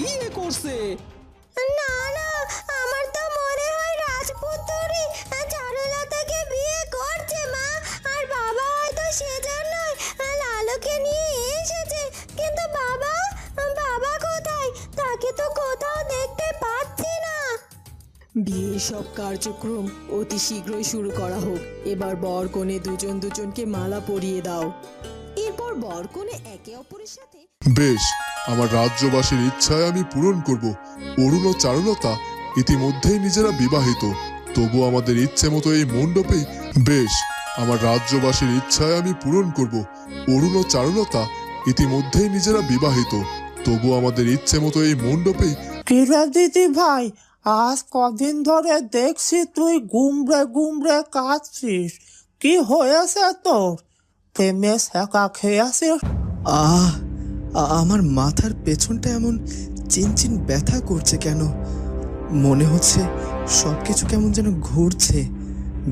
বিয়ে করছে। না না আমার তো মনে হয় রাজপুত্রই চারুলতাকে বিয়ে করছে মা। আর বাবা হয়তো সেজন্যই লালুকে নিয়ে এসেছে। কিন্তু বাবা বাবা কোথায়? তাকে তো কোথাও দেখতে পাচ্ছি না। বিয়ের সব কার্যক্রম অতি শীঘ্রই শুরু করা হোক। এবার বর কনে দুজন দুজনকে মালা পরিয়ে দাও। এরপর বর কনে একে অপরের সাথে বেশ আমার রাজ্যবাসীর ইচ্ছায় আমি পূরণ করব। অরুণ ও চারুলতা ইতিমধ্যেই নিজেরা বিবাহিত। তবু আমাদের ইচ্ছে মতো এই মণ্ডপেই বেশ আমার রাজ্যবাসীর ইচ্ছায় আমি পূরণ করব। অরুণ ও চারুলতা ইতিমধ্যেই নিজেরা বিবাহিত। তবু আমাদের ইচ্ছে মতো এই মণ্ডপেই কিরে দিদি ভাই আজ কদিন ধরে দেখছি তুই গুমড়ে গুমড়ে কাঁদছিস। কি হয়েছে তোর? প্রেমে শেখা খেয়েছিস আহ আ- আমার মাথার পেছনটা এমন চিনচিন ব্যথা করছে কেন? মনে হচ্ছে সব কিছু কেমন যেন ঘুরছে।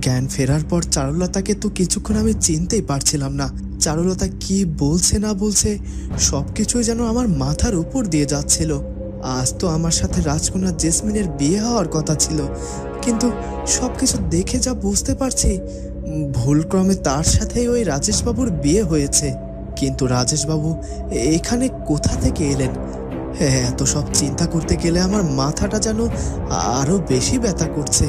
জ্ঞান ফেরার পর চারুলতাকে তো কিছুক্ষণ আমি চিনতেই পারছিলাম না। চারুলতা কি বলছে না বলছে সব কিছুই যেন আমার মাথার উপর দিয়ে যাচ্ছিল। আজ তো আমার সাথে রাজকন্যা জেসমিনের বিয়ে হওয়ার কথা ছিল। কিন্তু সব কিছু দেখে যা বুঝতে পারছি, ভুলক্রমে তার সাথেই ওই রাজেশবাবুর বিয়ে হয়েছে। কিন্তু রাজেশবাবু এখানে কোথা থেকে এলেন? হ্যাঁ এত সব চিন্তা করতে গেলে আমার মাথাটা যেন আরও বেশি ব্যথা করছে।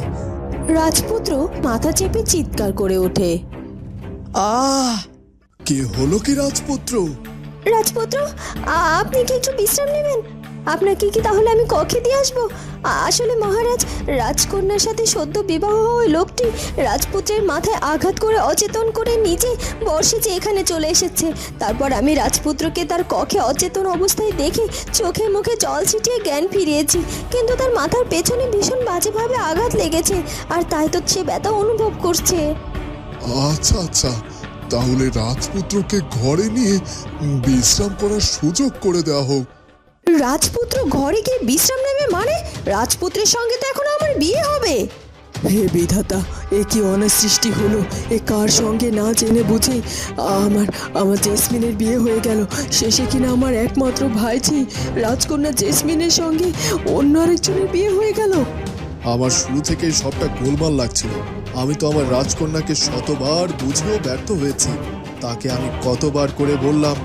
রাজপুত্র মাথা চেপে চিৎকার করে ওঠে। আ কে হলো কি রাজপুত্র? রাজপুত্র আপনি কি একটু বিশ্রাম নেবেন? আপনাকে কি তাহলে আমি কক্ষে দিয়ে আসব? আসলে মহারাজ, রাজকন্যার সাথে সদ্য বিবাহ হওয়া লোকটি রাজপুত্রের মাথায় আঘাত করে অচেতন করে নিজে বর্ষে যে এখানে চলে এসেছে। তারপর আমি রাজপুত্রকে তার কক্ষে অচেতন অবস্থায় দেখে চোখে মুখে জল ছিটিয়ে জ্ঞান ফিরিয়েছি। কিন্তু তার মাথার পেছনে ভীষণ বাজেভাবে আঘাত লেগেছে, আর তাই তো সে ব্যথা অনুভব করছে। আচ্ছা আচ্ছা। তাহলে রাজপুত্রকে ঘরে নিয়ে বিশ্রাম করার সুযোগ করে দেওয়া হোক। রাজপুত্র ঘরে গিয়ে বিশ্রাম নেবে মানে? রাজপুত্রের সঙ্গে তো এখন আমার বিয়ে হবে। হে বিধাতা এ কি অনার সৃষ্টি হলো? এ কার সঙ্গে না জেনে বুঝে? আমার আমার জেসমিনের বিয়ে হয়ে গেল। শেষে কিনা আমার একমাত্র ভাইঝি রাজকন্যা জেসমিনের সঙ্গে অন্য আরেকজনের বিয়ে হয়ে গেল। আমার শুরু থেকেই সবটা গোলমাল লাগছিল। আমি তো আমার রাজকন্যাকে শতবার বুঝেও ব্যর্থ হয়েছি। তাকে আমি কতবার করে বললাম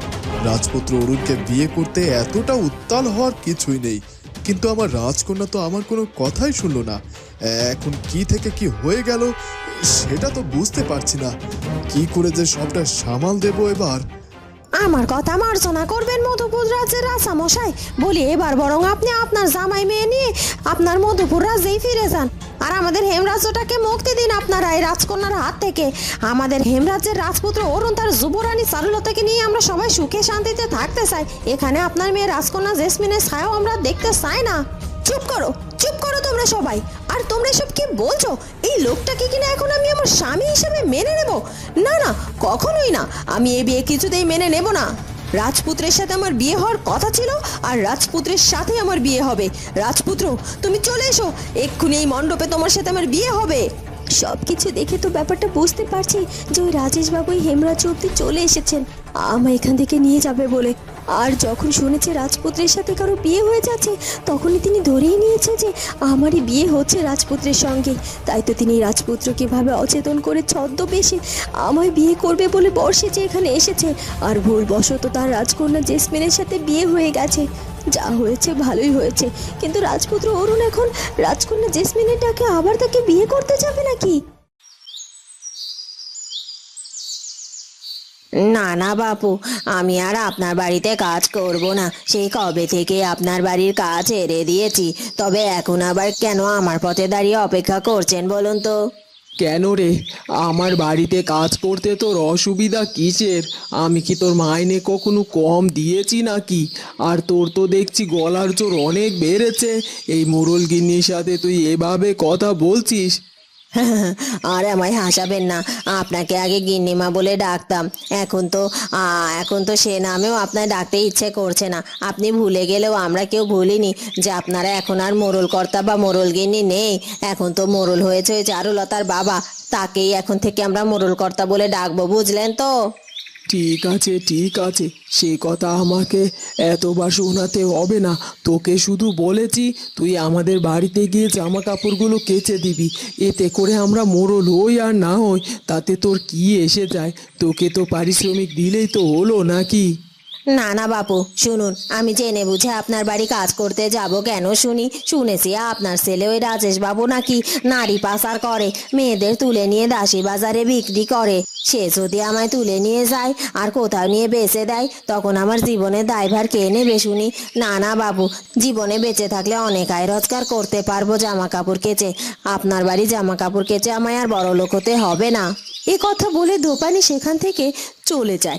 রাজপুত্র অরুণকে বিয়ে করতে এতটা উত্তাল হওয়ার কিছুই নেই। কিন্তু আমার রাজকন্যা তো আমার কোনো কথাই শুনলো না। এখন কি থেকে কি হয়ে গেল, সেটা তো বুঝতে পারছি না। কি করে যে সবটা সামাল দেব এবার? আমার কথা মার্জনা করবেন মধুপুর রাজ্যের রাজা মশাই বলি, এবার বরং আপনি আপনার জামাই মেয়ে নিয়ে আপনার মধুপুর রাজ্যেই ফিরে যান। আর আমাদের হেমরাজ্যটাকে মুক্তি দিন আপনারা এই রাজকন্যার হাত থেকে। আমাদের হেমরাজ্যের রাজপুত্র অরুণ তার যুবরানী চারুলতাকে নিয়ে আমরা সবাই সুখে শান্তিতে থাকতে চাই। এখানে আপনার মেয়ে রাজকন্যা জেসমিনের ছায়াও আমরা দেখতে চাই না। চুপ করো চুপ করো। তোমরা সবাই? আর তোমরা সব কি বলছো? এই লোকটাকে কিনা এখন আমি আমার স্বামী হিসেবে মেনে নেব? না না, কখনোই না। আমি এই বিয়ে কিছুতেই মেনে নেব না। রাজপুত্রের সাথে আমার বিয়ে হওয়ার কথা ছিল, আর রাজপুত্রের সাথে আমার বিয়ে হবে। রাজপুত্র, তুমি চলে এসো। এক্ষুনি এই মণ্ডপে তোমার সাথে আমার বিয়ে হবে। সব কিছু দেখে তো ব্যাপারটা বুঝতে পারছি যে ওই রাজেশ বাবু হেমরাজ অব্দি চলে এসেছেন। আমায় এখান থেকে নিয়ে যাবে বলে। আর যখন শুনেছে রাজপুত্রের সাথে কারও বিয়ে হয়ে যাচ্ছে, তখনই তিনি ধরেই নিয়েছে যে আমারই বিয়ে হচ্ছে রাজপুত্রের সঙ্গে। তাই তো তিনি রাজপুত্রকে ভাবে অচেতন করে ছদ্মবেশে আমায় বিয়ে করবে বলে বর্ষে যে এখানে এসেছে, আর ভুলবশত তার রাজকন্যা জেসমিনের সাথে বিয়ে হয়ে গেছে। যা হয়েছে ভালোই হয়েছে, কিন্তু রাজপুত্র অরুণ এখন রাজকন্যা জেসমিনের ডাকে আবার তাকে বিয়ে করতে যাবে নাকি? না না বাপু, আমি আর আপনার বাড়িতে কাজ করব না। সেই কবে থেকে আপনার বাড়ির কাজ ছেড়ে দিয়েছি? তবে এখন আবার কেন আমার পথে দাঁড়িয়ে অপেক্ষা করছেন বলুন তো? কেন রে? আমার বাড়িতে কাজ করতে তোর অসুবিধা কিসের? আমি কি তোর মাইনে কখনো কম দিয়েছি নাকি? আর তোর তো দেখছি গলার জোর অনেক বেড়েছে। এই মোরল গিন্নির সাথে তুই এভাবে কথা বলছিস? আর আমায় হাসাবেন না। আপনাকে আগে গিন্নিমা বলে ডাকতাম। এখন তো এখন তো সে নামেও আপনার ডাকতে ইচ্ছে করছে না। আপনি ভুলে গেলেও আমরা কেউ ভুলিনি যে আপনারা এখন আর মোরলকর্তা বা মোরল গিন্নি নেই। এখন তো মোরল হয়েছে চারুলতার বাবা। তাকেই এখন থেকে আমরা মোরলকর্তা বলে ডাকবো, বুঝলেন তো? ঠিক আছে ঠিক আছে। সে কথা আমাকে এতবার শোনাতে হবে না। তোকে শুধু বলেছি, তুই আমাদের বাড়িতে গিয়ে জামা কাপড়গুলো কেচে দিবি। এতে করে আমরা মোড়ল হই আর না হই, তাতে তোর কি এসে যায়? তোকে তো পারিশ্রমিক দিলেই তো হলো নাকি? না না বাপু, শুনুন, আমি জেনে বুঝে আপনার বাড়ি কাজ করতে যাব কেন শুনি? শুনেছি আপনার ছেলে ওই রাজেশ বাবু নাকি নারী পাচার করে, মেয়েদের তুলে নিয়ে দাসী বাজারে বিক্রি করে। সে যদি আমায় তুলে নিয়ে যায় আর কোথাও নিয়ে বেঁচে দেয়, তখন আমার জীবনের দায়ভার কে নেবে শুনি? না না, বাবু, জীবনে বেঁচে থাকলে অনেক আয় রোজগার করতে পারব জামা কাপড় কেচে। আপনার বাড়ি জামা কাপড় কেচে আমায় আর বড় লোক হতে হবে না। এ কথা বলে দোকানি সেখান থেকে চলে যায়।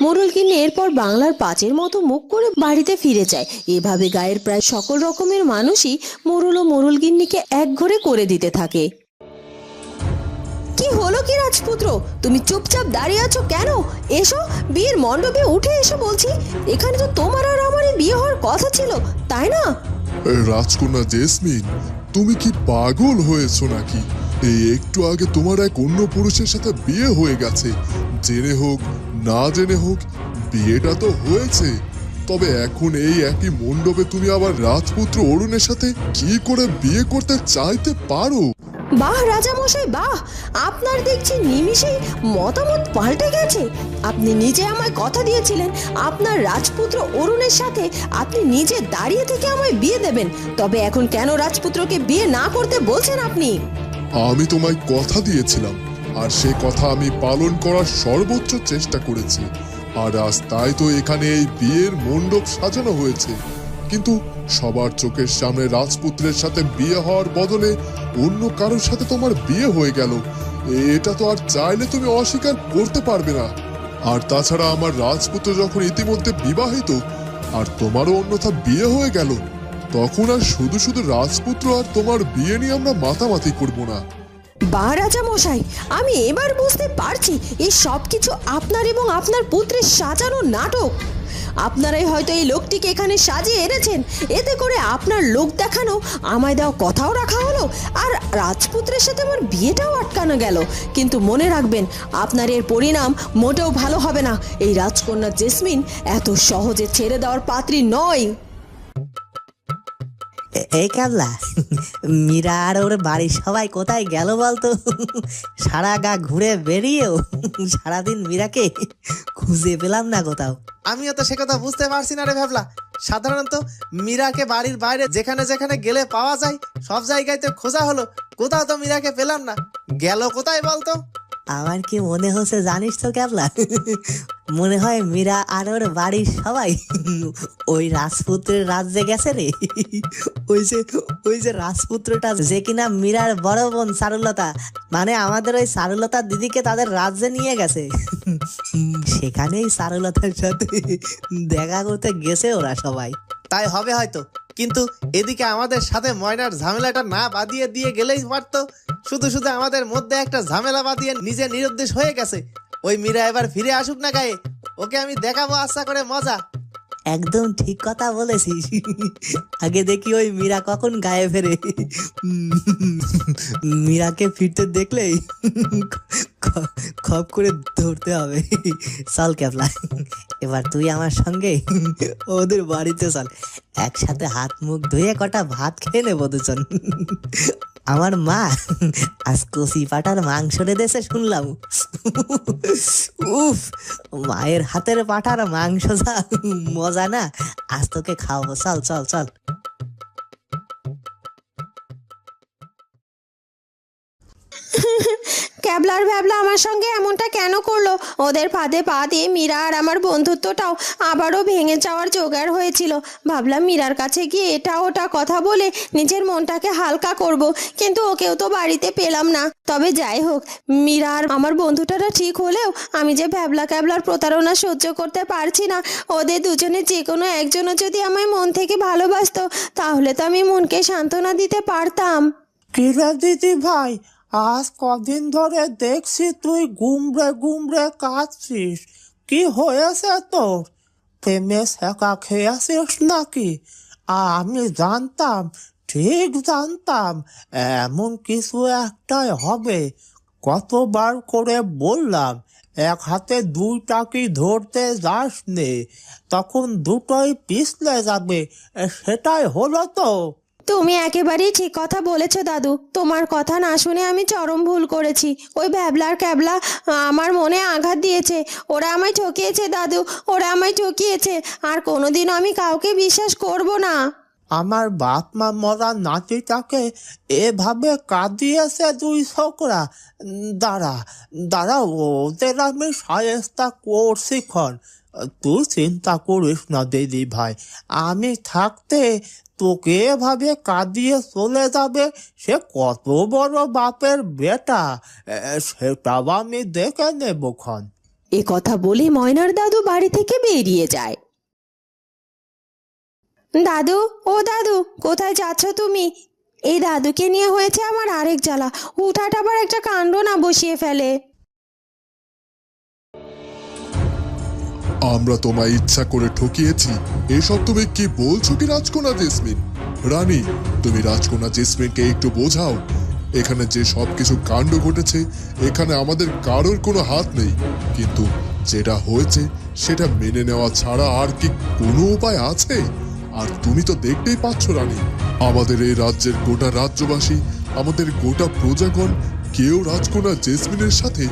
মোরল কিনে এরপর বাংলার পাঁচের মতো মুখ করে বাড়িতে ফিরে যায়। এভাবে গায়ের প্রায় সকল রকমের মানুষই মোরল ও মোরল গিন্নিকে এক ঘরে করে দিতে থাকে। রাজপুত্র, তুমি চুপচাপ দাঁড়িয়ে আছো কেন? এসো, বিয়ের মণ্ডপে উঠে এসো বলছি। এখানে তো তোমার আর আমারই বিয়ে হওয়ার কথা ছিল, তাই না? রাজকন্যা জেসমিন, তুমি কি পাগল হয়েছো নাকি? এই একটু আগে তোমার এক অন্য পুরুষের সাথে বিয়ে হয়ে গেছে। জেনে হোক, না জেনে হোক, বিয়েটা তো হয়েছে। তবে এখন এই একই মণ্ডপে তুমি আবার রাজপুত্র অরুণের সাথে কি করে বিয়ে করতে চাইতে পারো? বাহ, রাজামশাই, বাহ। আপনার দেখছি নিমিষেই মতামত পাল্টে গেছে। আপনি নিজে আমায় কথা দিয়েছিলেন। আপনার রাজপুত্র অরুণের সাথে আপনি নিজে দাঁড়িয়ে থেকে আমায় বিয়ে দেবেন। তবে এখন কেন রাজপুত্রকে বিয়ে না করতে বলছেন আপনি? আমি তোমায় কথা দিয়েছিলাম, আর সে কথা আমি পালন করার সর্বোচ্চ চেষ্টা করেছি। আর আজ তাই তো এখানে এই বিয়ের মণ্ডপ সাজানো হয়েছে। কিন্তু সবার চোখের সামনে রাজপুত্রের সাথে বিয়ে হওয়ার বদলে অন্য কারোর সাথে তোমার বিয়ে হয়ে গেল। এটা তো আর চাইলে তুমি অস্বীকার করতে পারবে না। আর তাছাড়া আমার রাজপুত্র যখন ইতিমধ্যে বিবাহিত আর তোমারও অন্যথা বিয়ে হয়ে গেল, তখন আর শুধু শুধু রাজপুত্র আর তোমার বিয়ে নিয়ে আমরা মাতামাতি করব না। বা রাজা মশাই, আমি এবার বুঝতে পারছি এই সব কিছু আপনার এবং আপনার পুত্রের সাজানো নাটক। আপনারাই হয়তো এই লোকটিকে এখানে সাজিয়ে এনেছেন। এতে করে আপনার লোক দেখানো, আমায় দেওয়া কথাও রাখা হলো, আর রাজপুত্রের সাথে আমার বিয়েটাও আটকানো গেল। কিন্তু মনে রাখবেন, আপনার এর পরিণাম মোটেও ভালো হবে না। এই রাজকন্যা জেসমিন এত সহজে ছেড়ে দেওয়ার পাত্রী নয়। এই কাবলা মীরা আর ওর বাড়ির সবাই কোথায় গেল বলতো? সারা গা ঘুরে বেরিয়েও সারাদিন মীরাকে খুঁজে পেলাম না কোথাও। আমিও তো সে কথা বুঝতে পারছি না রে ভাবলা। সাধারণত মীরাকে বাড়ির বাইরে যেখানে যেখানে গেলে পাওয়া যায়, সব জায়গায় তো খোঁজা হলো। কোথাও তো মীরাকে পেলাম না। গেল কোথায় বলতো? আমার কি মনে হচ্ছে জানিস তো, ক্যাবলা? মনে হয় মীরা আর ওর বাড়ির সবাই ওই রাজপুত্রের রাজ্যে গেছে রে। ওই যে ওই যে রাজপুত্রটা যে কিনা মীরার বড় বোন চারুলতা মানে আমাদের ওই চারুলতা দিদিকে তাদের রাজ্যে নিয়ে গেছে। সেখানেই চারুলতার সাথে দেখা করতে গেছে ওরা সবাই। তাই হবে হয়তো, কিন্তু এদিকে আমাদের সাথে ময়নার ঝামেলাটা না বাদিয়ে দিয়ে গেলেই পারতো শুধু শুধু আমাদের মধ্যে একটা ঝামেলা বাদিয়ে নিজে নিরুদ্দেশ হয়ে গেছে। ওই মীরা এবার ফিরে আসুক না গায়ে। ওকে আমি দেখাবো আশা করে মজা। একদম ঠিক কথা বলেছিস। আগে দেখি ওই মীরা কখন গায়ে ফেরে। মীরাকে ফিরতে দেখলেই খপ করে ধরতে হবে। চল ক্যাপলা এবার তুই আমার সঙ্গে ওদের বাড়িতে চল। একসাথে হাত মুখ ধুয়ে কটা ভাত খেয়ে নেব দুজন। আমার মা, আজ কষি পাটার মাংস রেঁধেছে শুনলাম। উফ, মায়ের হাতের পাঠার মাংস যা, মজা না। আজ তোকে খাওয়াবো, চল চল চল। ক্যাবলার ভ্যাবলা আমার সঙ্গে এমনটা কেন করল? ওদের ফাঁদে পা দিয়ে মীরা আর আমার বন্ধুত্বটাও আবারও ভেঙে যাওয়ার জোগাড় হয়েছিল। ভাবলাম মীরার কাছে গিয়ে এটা ওটা কথা বলে নিজের মনটাকে হালকা করব, কিন্তু ওকেও তো বাড়িতে পেলাম না। তবে যাই হোক, মীরা আর আমার বন্ধুটারা ঠিক হলেও আমি যে ভ্যাবলা ক্যাবলার প্রতারণা সহ্য করতে পারছি না, ওদের দুজনে যে কোনো একজনও যদি আমায় মন থেকে ভালোবাসতো, তাহলে তো আমি মনকে সান্ত্বনা দিতে পারতাম। কিরে দিদি ভাই আজ কদিন ধরে দেখছি তুই গুমড়ে গুমড়ে কাঁদছিস। কি হয়েছে তোর? প্রেমে শেখা খেয়েছিস নাকি? আমি জানতাম, ঠিক জানতাম, এমন কিছু একটাই হবে। কতবার করে বললাম, এক হাতে দুইটা কি ধরতে যাস নে তখন দুটোই পিছলে যাবে, সেটাই হলো তো। তুমি একেবারেই ঠিক কথা বলেছ, দাদু। তোমার কথা না শুনে আমি চরম ভুল করেছি। ওই ভ্যাবলার ক্যাবলা আমার মনে আঘাত দিয়েছে। ওরা আমায় ঠকিয়েছে, দাদু। ওরা আমায় ঠকিয়েছে। আর কোনোদিনও আমি কাউকে বিশ্বাস করব না। আমার বাপ মা মরা নাতিটাকে এভাবে কাঁদিয়েছে দুই ছোকরা। দাঁড়া দাঁড়া, ওদের আমি সায়স্তা করছি খন তুই চিন্তা করিস না, দিদি ভাই। আমি থাকতে তোকে এভাবে কাঁদিয়ে চলে যাবে, সে কত বড় বাপের বেটা? সেটাও আমি দেখে নেব খন এ কথা বলে ময়নার দাদু বাড়ি থেকে বেরিয়ে যায়। দাদু, ও দাদু, কোথায় যাচ্ছ তুমি? এই দাদুকে নিয়ে হয়েছে আমার আরেক জ্বালা। হুঠাট আবার একটা কাণ্ড না বসিয়ে ফেলে। আমরা তোমায় ইচ্ছা করে ঠকিয়েছি। এসব তুমি কি বলছো কি রাজকন্যা জেসমিন? রানী, তুমি রাজকন্যা জেসমিনকে একটু বোঝাও। এখানে যে সব কিছু কাণ্ড ঘটেছে, এখানে আমাদের কারোর কোনো হাত নেই। কিন্তু যেটা হয়েছে, সেটা মেনে নেওয়া ছাড়া আর কি কোনো উপায় আছে? আর তুমি তো দেখতেই পাচ্ছ, রানী, আমাদের এই রাজ্যের গোটা রাজ্যবাসী, আমাদের গোটা প্রজাগণ, কেউ রাজকন্যা জেসমিনের সাথে,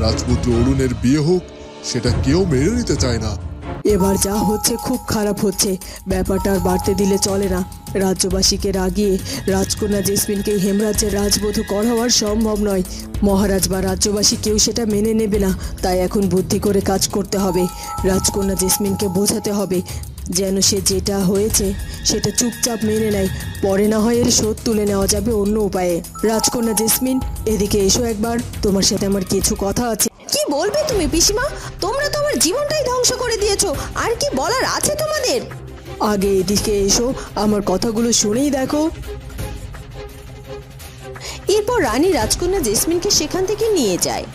রাজপুত্র অরুণের বিয়ে হোক সেটা কেউ মেনে নিতে চায় না। এবার যা হচ্ছে খুব খারাপ হচ্ছে। ব্যাপারটা আর বাড়তে দিলে চলে না। রাজ্যবাসীকে রাগিয়ে রাজকন্যা জেসমিনকে হেমরাজ্যের রাজবধূ করা হওয়ার সম্ভব নয়। মহারাজ বা রাজ্যবাসী কেউ সেটা মেনে নেবে না। তাই এখন বুদ্ধি করে কাজ করতে হবে। রাজকন্যা জেসমিনকে বোঝাতে হবে। যেন সে যেটা হয়েছে, সেটা চুপচাপ মেনে নেয়। পরে না হয় এর শোধ তুলে নেওয়া যাবে অন্য উপায়ে। রাজকন্যা জেসমিন, এদিকে এসো একবার। তোমার সাথে আমার কিছু কথা আছে। বলবে তুমি পিসিমা? তোমরা তো আমার জীবনটাই ধ্বংস করে দিয়েছ। আর কি বলার আছে তোমাদের? আগে এদিকে এসো আমার কথাগুলো শুনেই দেখো। এরপর রানী রাজকন্যা জেসমিনকে সেখান থেকে নিয়ে যায়।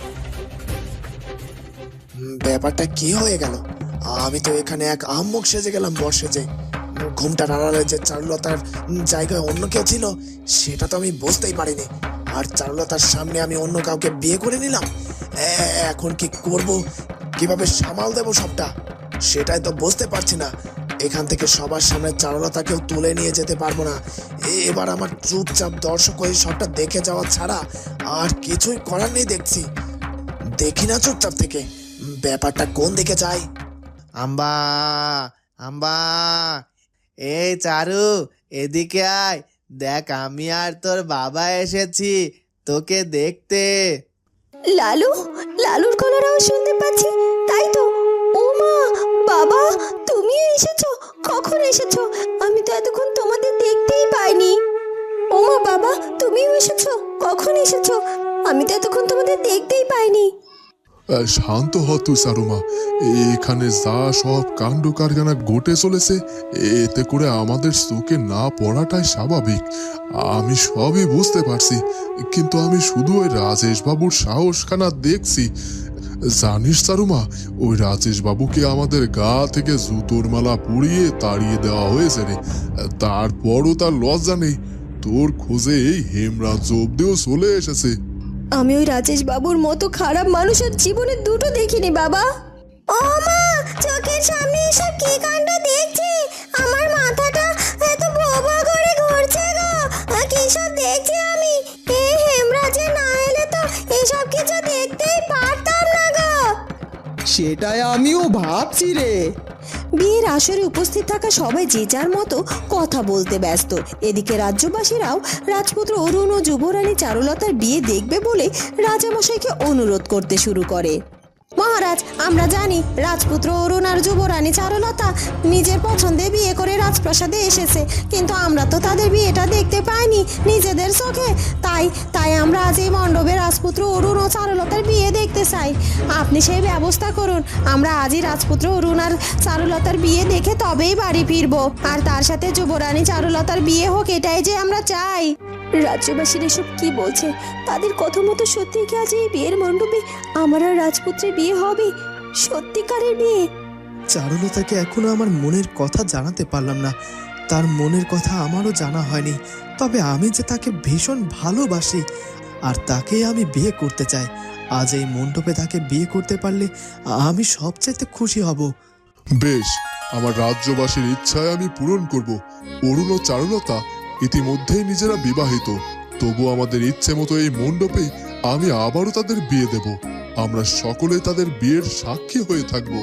ব্যাপারটা কি হয়ে গেল? আমি তো এখানে এক আহম্মক সেজে গেলাম বর্ষে যে। ঘুমটা নাড়ালে যে চারুলতার জায়গায় অন্য কেউ ছিল সেটা তো আমি বুঝতেই পারিনি। আর চারুলতার সামনে আমি অন্য কাউকে বিয়ে করে নিলাম? এখন কি করব? কীভাবে সামাল দেব সবটা? সেটাই তো বুঝতে পারছি না। এখান থেকে সবার সামনে চারুলতাকেও তুলে নিয়ে যেতে পারব না। এবার আমার চুপচাপ দর্শক হয়ে সবটা দেখে যাওয়া ছাড়া আর কিছুই করার নেই দেখছি। দেখি না চুপচাপ থেকে। ব্যাপারটা কোন দিকে যায়? আম্বা আম্বা, এই চারু, এদিকে আয়। দেখ, আমি আর তোর বাবা এসেছি, তোকে দেখতে। লালু, লালুর কলরাও শুনতে পাচ্ছি। তাই তো। ও মা, বাবা, তুমি এসেছ? কখন এসেছ? আমি তো এতক্ষণ তোমাদের দেখতেই পাইনি। ও মা, বাবা, তুমিও এসেছ? কখন এসেছ? আমি তো এতক্ষণ তোমাদের দেখতেই পাইনি। শান্ত হ তুই সারুমা। এখানে যা সব কাণ্ড কারখানা ঘটে চলেছে, এতে করে আমাদের চোখে না পড়াটাই স্বাভাবিক। আমি সবই বুঝতে পারছি, কিন্তু আমি শুধু ওই রাজেশ বাবুর সাহসখানা দেখছি। জানিস, সারুমা, ওই রাজেশ বাবুকে আমাদের গা থেকে জুতোর মালা পুড়িয়ে তাড়িয়ে দেওয়া হয়েছে রে। তারপরও তার লজ্জা নেই। তোর খোঁজে এই হেমরাজ্য অব্দিও চলে এসেছে। আমি ওই রাজেশ বাবুর মতো খারাপ মানুষের জীবনে দুটো দেখিনি, বাবা। ও মা, চোখের সামনে এসব কি কাণ্ড দেখছি? আমার মাথাটা এত বোবা করে ঘুরছে গো। কি সব দেখছি আমি? এই হেমরাজে না এলে তো এসব কিছু দেখতেই পারতাম না গো। সেটাই আমিও ভাবছি রে। বিয়ের আসরে উপস্থিত থাকা সবাই যে যার মতো কথা বলতে ব্যস্ত। এদিকে রাজ্যবাসীরাও রাজপুত্র অরুণ ও যুবরানী চারুলতার বিয়ে দেখবে বলে রাজামশাইকে অনুরোধ করতে শুরু করে। মহারাজ, আমরা জানি রাজপুত্র অরুণ আর যুবরানী চারুলতা নিজের পছন্দে বিয়ে করে রাজপ্রাসাদে এসেছে, কিন্তু আমরা তো তাদের বিয়েটা দেখতে পাইনি নিজেদের চোখে। তাই তাই আমরা আজ এই মণ্ডপে রাজপুত্র অরুণ ও চারুলতার বিয়ে দেখতে চাই। আপনি সেই ব্যবস্থা করুন, আমরা আজই রাজপুত্র অরুণ আর চারুলতার বিয়ে দেখে তবেই বাড়ি ফিরবো। আর তার সাথে যুবরানী চারুলতার বিয়ে হোক, এটাই যে আমরা চাই। রাজ্যবাসীর এসব কি বলছে? তাদের কথা মতো সত্যি কি আজ এই বিয়ের মণ্ডপে আমার আর রাজপুত্রের বিয়ে হবে? সত্যিকারের বিয়ে? চারুলতাকে এখনও আমার মনের কথা জানাতে পারলাম না। তার মনের কথা আমারও জানা হয়নি। তবে আমি যে তাকে ভীষণ ভালোবাসি আর তাকে আমি বিয়ে করতে চাই আজ এই মণ্ডপে তাকে বিয়ে করতে পারলে আমি সবচাইতে খুশি হব। বেশ আমার রাজ্যবাসীর ইচ্ছায় আমি পূরণ করব। অরুণ ও চারুলতা ইতিমধ্যেই নিজেরা বিবাহিত। তবু আমাদের ইচ্ছে মতো এই মণ্ডপে আমি আবারও তাদের বিয়ে দেব। আমরা সকলে তাদের বিয়ের সাক্ষী হয়ে থাকব।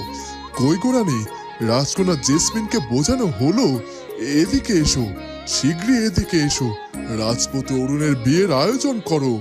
কই গোড়ানি রাজকন্যা জেসমিনকে বোঝানো হলো? এদিকে এসো, শীঘ্রই এদিকে এসো। রাজপুত অরুণের বিয়ের আয়োজন করো।